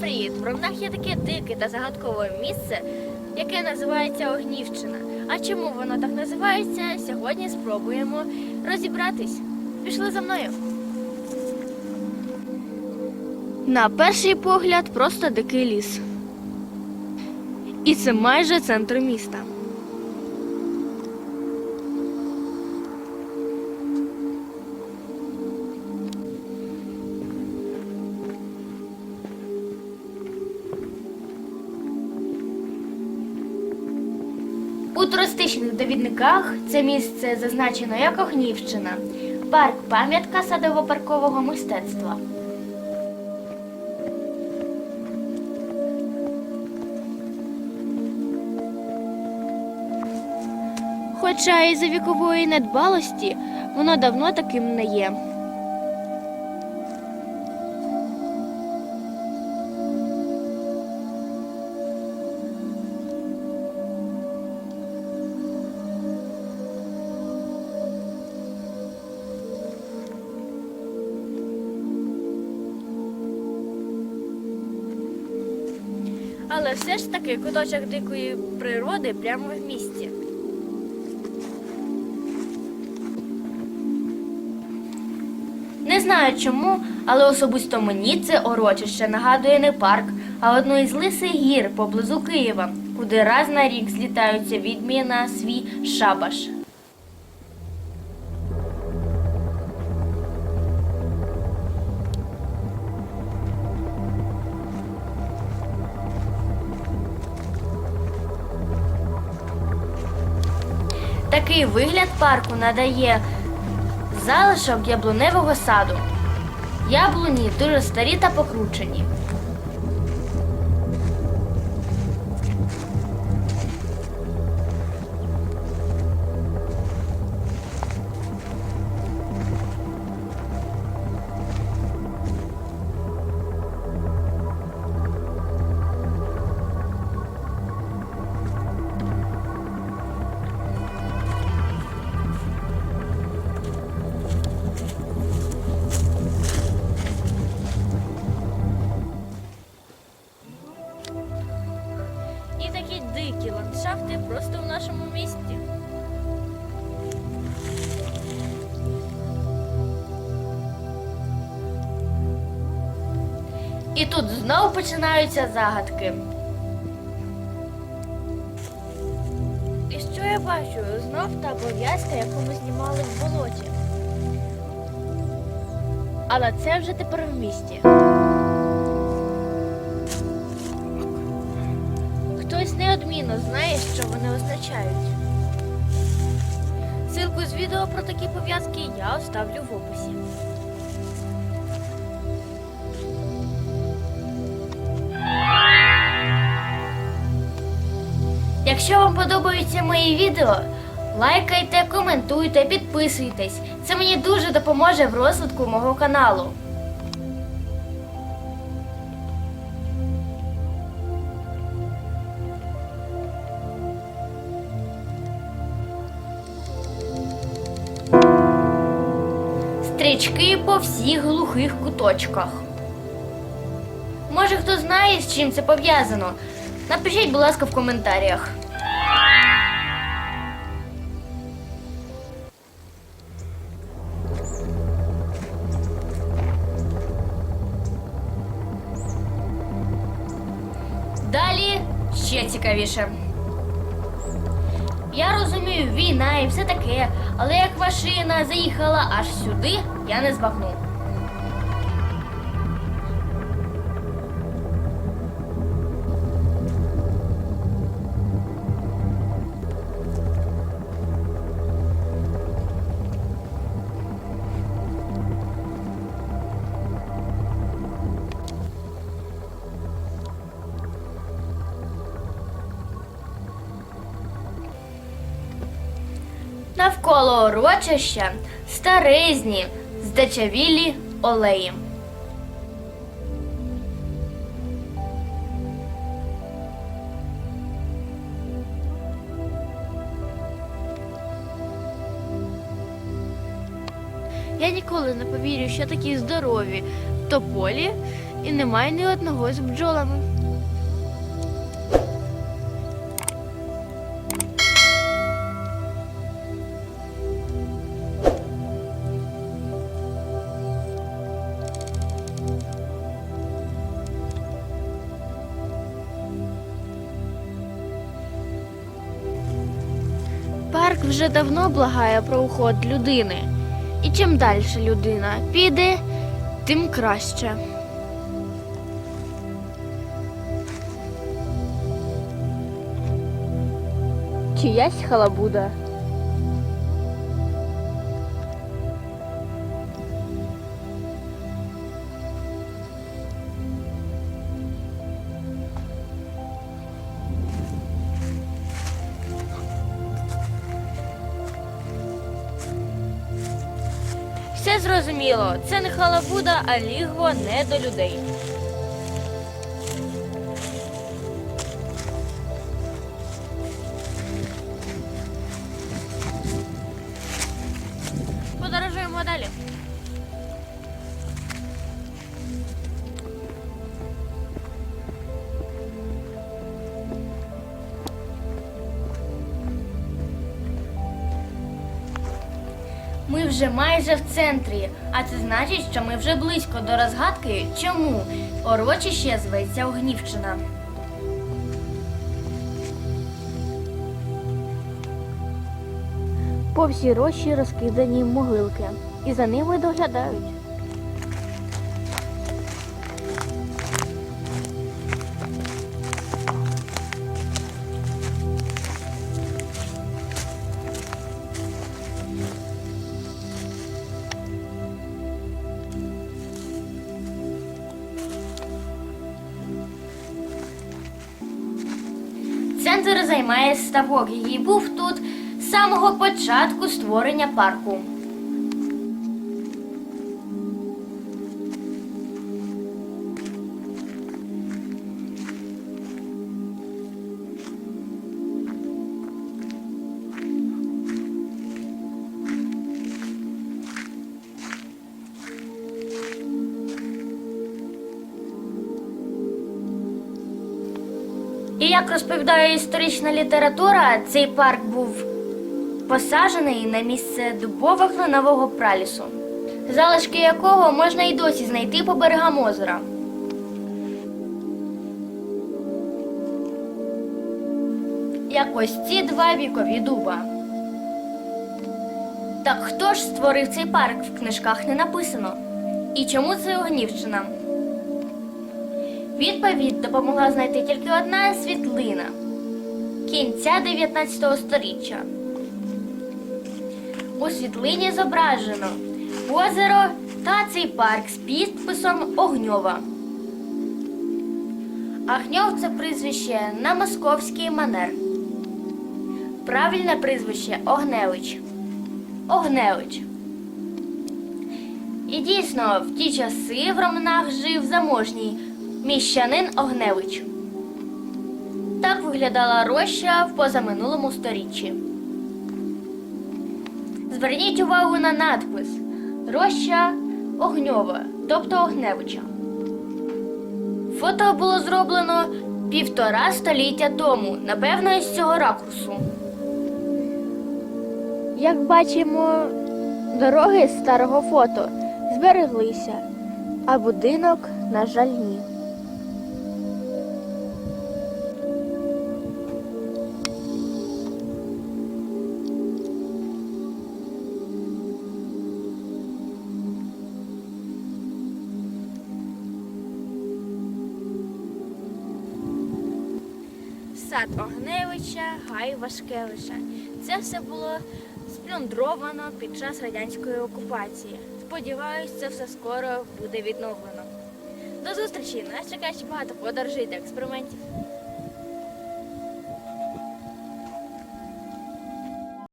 Привіт! В Ромнах є таке дике та загадкове місце, яке називається Огнівщина. А чому воно так називається? Сьогодні спробуємо розібратись. Пішли за мною. На перший погляд просто дикий ліс. І це майже центр міста. У туристичних довідниках це місце зазначено як Огнівщина, парк пам'ятка садово-паркового мистецтва. Хоча і за вікової недбалості воно давно таким не є. Але все ж таки куточок дикої природи прямо в місті. Не знаю чому, але особисто мені це урочище нагадує не парк, а одну із лисих гір поблизу Києва, куди раз на рік злітаються відьмі на свій шабаш. Такий вигляд парку надає залишок яблуневого саду. Яблуні дуже старі та покручені. І тут знову починаються загадки. І що я бачу? Знов та пов'язка, яку ми знімали в болоті. Але це вже тепер в місті. Хтось неодмінно знає, що вони означають. Силку з відео про такі пов'язки я оставлю в описі. Якщо вам подобаються мої відео, лайкайте, коментуйте, підписуйтесь. Це мені дуже допоможе в розвитку мого каналу. Стрічки по всіх глухих куточках. Може, хто знає, з чим це пов'язано? Напишіть, будь ласка, в коментарях. Далі ще цікавіше. Я розумію, війна і все таке, але як машина заїхала аж сюди, я не збагну. Навколо урочища старизні, здичавілі олеї. Я ніколи не повірю, що такі здорові тополі і немає ні одного з бджолами. Парк вже давно благає про уход людини. І чим далі людина піде, тим краще. Чиясь халабуда. Зрозуміло, це не халабуда, а лігво не до людей. Вже майже в центрі, а це значить, що ми вже близько до розгадки, чому урочище зветься Огнівщина. По всій рощі розкидані могилки, і за ними доглядають. Центр займає ставок, який був тут з самого початку створення парку. Як розповідає історична література, цей парк був посаджений на місце дубово кленового пралісу, залишки якого можна й досі знайти по берегам озера. Як ось ці два вікові дуба. Так хто ж створив цей парк в книжках не написано? І чому це Огнівщина? Відповідь допомогла знайти тільки одна світлина кінця 19 століття. У світлині зображено озеро та цей парк з підписом Огньова. Агньов це прізвище на московський манер. Правильне прізвище Огневич. Огневич. І дійсно, в ті часи в Ромнах жив заможній міщанин Огневич. Так виглядала роща в позаминулому сторіччі. Зверніть увагу на надпис Роща Огньова, тобто Огневича. Фото було зроблено півтора століття тому, напевно, із цього ракурсу. Як бачимо, дороги з старого фото збереглися, а будинок, на жаль, ні. Сад Огневича, Гай Вашкевича. Це все було сплюндровано під час радянської окупації. Сподіваюсь, це все скоро буде відновлено. До зустрічі! Нас чекає ще багато подорожей та експериментів.